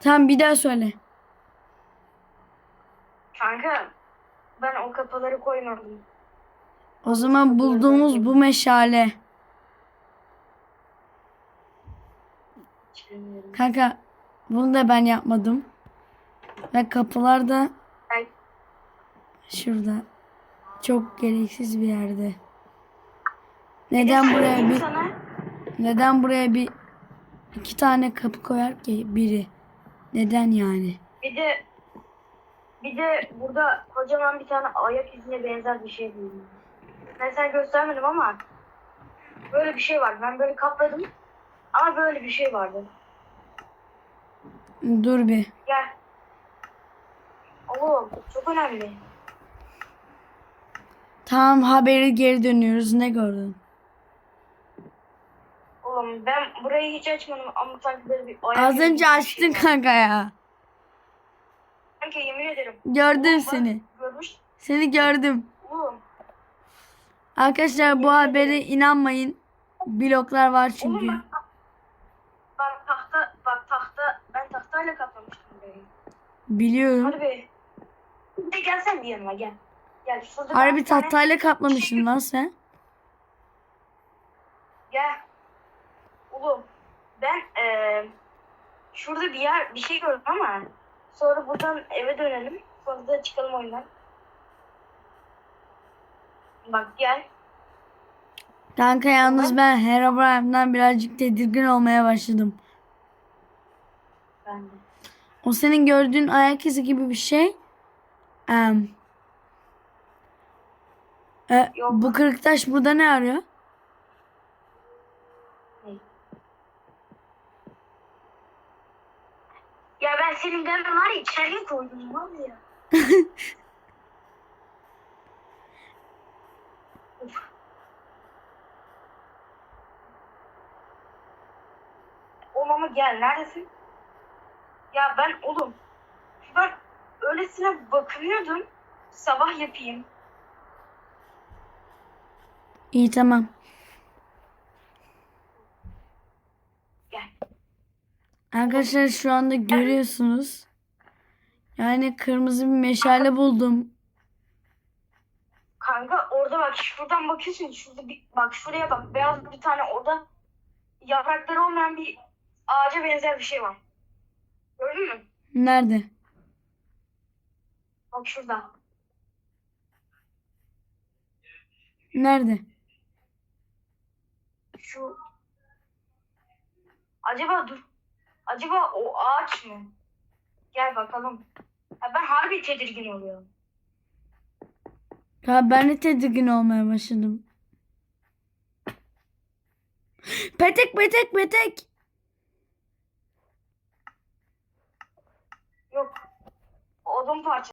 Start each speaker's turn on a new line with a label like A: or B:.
A: Tamam bir daha söyle.
B: Kanka ben o kapıları koymadım.
A: O zaman bulduğumuz bu meşale. Kanka bunu da ben yapmadım. Ve kapılar da şurada. Çok gereksiz bir yerde. Neden buraya bir neden buraya bir iki tane kapı koyar ki biri? Neden yani?
B: Bir de bir de burada kocaman bir tane ayak izine benzer bir şey buldum. Ben sana göstermedim ama böyle bir şey var. Ben böyle kapladım ama böyle bir şey vardı.
A: Dur bir.
B: Gel. Oğlum çok önemli.
A: Tamam haberi geri dönüyoruz. Ne gördün?
B: Oğlum ben burayı hiç açmadım ama sanki böyle bir ayak
A: Az önce
B: gibi bir
A: açtın
B: var.
A: kanka ya.
B: Kanka yemin ederim.
A: Gördüm
B: Oğlum bak,
A: seni.
B: Görmüş.
A: Seni gördüm.
B: Oğlum.
A: Arkadaşlar bu habere inanmayın. Bloklar var
B: Oğlum
A: çünkü.
B: bak. Bak tahta, bak tahta, ben tahtayla kaplamıştım burayı.
A: Biliyorum.
B: Hadi be. De gel sen bir yanıma gel. Gel şurada
A: Harbi
B: bir tane-
A: tahtayla kaplamışsın lan sen.
B: Gel. Oğlum ben eee şurada bir yer bir şey gördüm ama sonra buradan eve dönelim. Sonra da çıkalım oyundan. Bak gel.
A: Kanka yalnız ben Herobrine'den birazcık tedirgin olmaya başladım.
B: Ben de.
A: O senin gördüğün ayak izi gibi bir şey. Em, e,
B: Yok.
A: bu kırık taş burada ne arıyor?
B: Ya ben senin demin var ya içeriye koydum var ya. Oğlum gel neredesin? Ya ben oğlum ben öylesine bakınıyordum. Sabah yapayım.
A: İyi tamam.
B: Gel.
A: Arkadaşlar şu anda görüyorsunuz. Yani kırmızı bir meşale buldum.
B: Kanka orada bak şuradan bakıyorsun şurada bir bak şuraya bak beyaz bir tane orada yaprakları olmayan bir ağaca benzer bir şey var. Gördün mü?
A: Nerede?
B: Bak şurada.
A: Nerede?
B: Şu acaba dur. Acaba o ağaç mı? Gel bakalım. Ya ben harbi tedirgin oluyorum.
A: Ya ben de tedirgin olmaya başladım. Petek petek petek.
B: Yok. Odun parçası.